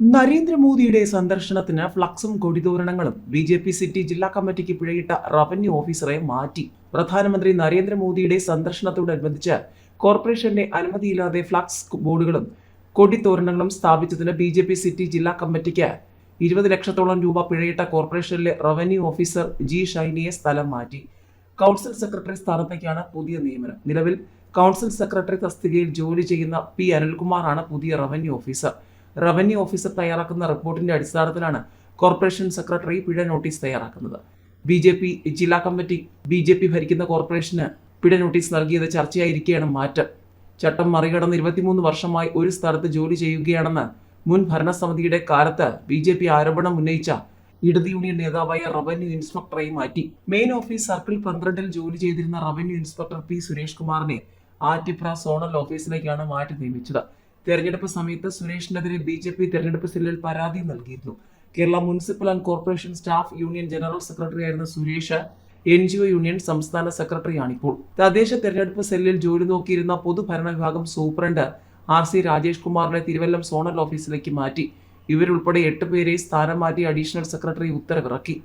നരേന്ദ്രമോദിയുടെ സന്ദർശനത്തിന് ഫ്ലക്സും കൊടിതോരണങ്ങളും ബി ജെ പി സിറ്റി ജില്ലാ കമ്മിറ്റിക്ക് പിഴയിട്ട റവന്യൂ ഓഫീസറെ മാറ്റി. പ്രധാനമന്ത്രി നരേന്ദ്രമോദിയുടെ സന്ദർശനത്തോടനുബന്ധിച്ച് കോർപ്പറേഷന്റെ അനുമതിയില്ലാതെ ഫ്ലക്സ് ബോർഡുകളും കൊടിത്തോരണങ്ങളും സ്ഥാപിച്ചതിന് ബി ജെ പി സിറ്റി ജില്ലാ കമ്മിറ്റിക്ക് ഇരുപത് ലക്ഷത്തോളം രൂപ പിഴയിട്ട കോർപ്പറേഷനിലെ റവന്യൂ ഓഫീസർ ജി ഷൈനിയെ സ്ഥലം മാറ്റി. കൗൺസിൽ സെക്രട്ടറി സ്ഥാനത്തേക്കാണ് പുതിയ നിയമനം. നിലവിൽ കൗൺസിൽ സെക്രട്ടറി തസ്തികയിൽ ജോലി ചെയ്യുന്ന പി അനിൽകുമാറാണ് പുതിയ റവന്യൂ ഓഫീസർ. റവന്യൂ ഓഫീസർ തയ്യാറാക്കുന്ന റിപ്പോർട്ടിന്റെ അടിസ്ഥാനത്തിലാണ് കോർപ്പറേഷൻ സെക്രട്ടറി പിഴ നോട്ടീസ് തയ്യാറാക്കുന്നത്. ബി ജെ പി ജില്ലാ കമ്മിറ്റി ബി ജെ പി ഭരിക്കുന്ന കോർപ്പറേഷന് പിഴ നോട്ടീസ് നൽകിയത് ചർച്ചയായിരിക്കെയാണ് മാറ്റം. ചട്ടം മറികടന്ന് ഇരുപത്തിമൂന്ന് വർഷമായി ഒരു സ്ഥലത്ത് ജോലി ചെയ്യുകയാണെന്ന് മുൻ ഭരണസമിതിയുടെ കാലത്ത് ബി ജെ പി ആരോപണം ഉന്നയിച്ച ഇടത് യൂണിയൻ നേതാവായ റവന്യൂ ഇൻസ്പെക്ടറെ മാറ്റി. മെയിൻ ഓഫീസ് സർക്കിൾ പന്ത്രണ്ടിൽ ജോലി ചെയ്തിരുന്ന റവന്യൂ ഇൻസ്പെക്ടർ പി സുരേഷ് കുമാറിനെ ആറ്റിപ്ര സോണൽ ഓഫീസിലേക്കാണ് മാറ്റി നിയമിച്ചത്. തെരഞ്ഞെടുപ്പ് സമയത്ത് സുരേഷിനെതിരെ ബി ജെ പി തെരഞ്ഞെടുപ്പ് സെല്ലിൽ പരാതി നൽകിയിരുന്നു. Kerala municipal and corporation staff union general secretary ആയിരുന്ന Suresh N G O union സംസ്ഥാന സെക്രട്ടറിയാണിപ്പോൾ. തദ്ദേശ തെരഞ്ഞെടുപ്പ് സെല്ലിൽ ജോലി നോക്കിയിരുന്ന പൊതുഭരണ വിഭാഗം സൂപ്രണ്ട് ആർ സി രാജേഷ് കുമാറിനെ തിരുവല്ലം സോണൽ ഓഫീസിലേക്ക് മാറ്റി. ഇവരുൾപ്പെടെ എട്ട് പേരെ സ്ഥാനം മാറ്റി അഡീഷണൽ സെക്രട്ടറി ഉത്തരവിറക്കി.